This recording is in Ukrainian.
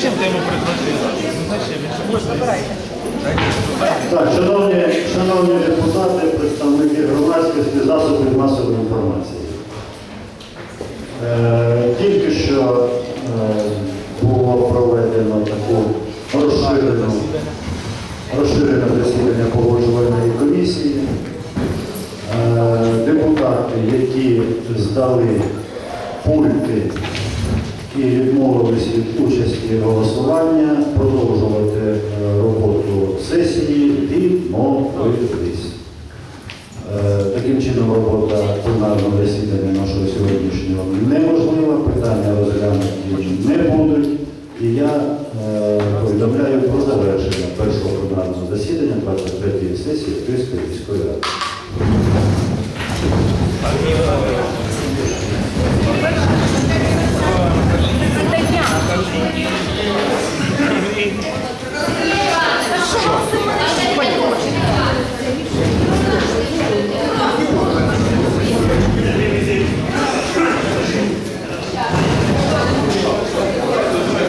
Зачем ти йому предложила? Так, шановні, шановні депутати, представники громадськості, засобів масової інформації. Е, Тільки що е, було проведено таку розширену, розширене засідання погоджувальної комісії. Е, депутати, які здали пульти участі голосування, продовжувати е, роботу сесії відмовились. Е, Таким чином робота пленарного засідання нашого сьогоднішнього неможлива, питання розглянуті не будуть. І я е, повідомляю про завершення першого пленарного засідання 23-ї сесії Київської міської ради.